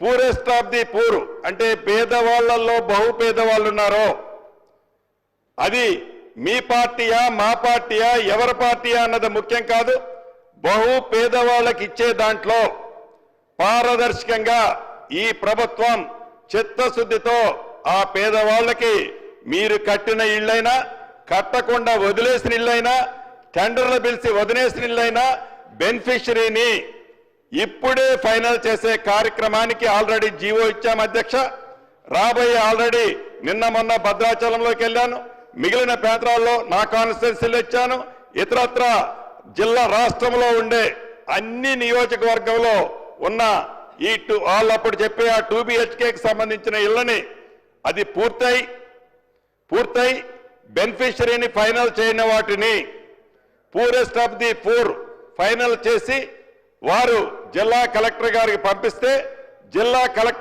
Poorest of the poor అంటే పేదవాళ్ళలో బహు పేదవాళ్ళు ఉన్నారో అది మీ పార్టీయా మా పార్టీయా ఎవరి పార్టీయా అన్నది ముఖ్యం కాదు. బహు పేదవాళ్ళకి ఇచ్చే దాంట్లో పారదర్శకంగా ఈ ప్రభుత్వం చిత్తశుద్ధితో ఆ పేదవాళ్ళకి మీరు కట్టిన ఇళ్ళైనా కట్టకుండా వదిలేసిన ఇళ్ళైనా టెండర్లు పిలిచి వదిలేసిన ఇళ్ళైనా బెనిఫిషరీని ఇప్పుడే ఫైనల్ చేసే కార్యక్రమానికి ఆల్రెడీ జీవో ఇచ్చాం అధ్యక్ష. రాబోయే ఆల్రెడీ నిన్న మొన్న భద్రాచలంలోకి వెళ్ళాను. మిగిలిన ప్రాంతాల్లో నా కాన్స్టిట్యున్సీలు ఇచ్చాను. ఇతరత్ర జిల్లా రాష్ట్రంలో ఉండే అన్ని నియోజకవర్గంలో ఉన్న ఈ టూ వాళ్ళు అప్పుడు చెప్పే ఆ టూ బిహెచ్కేకి సంబంధించిన ఇళ్ళని అది పూర్తయి పూర్తయి బెనిఫిషరీని ఫైనల్ చేయని వాటిని poorest of the poor final చేసి వారు జిల్లా కలెక్టర్ గారికి పంపిస్తే జిల్లా కలెక్టర్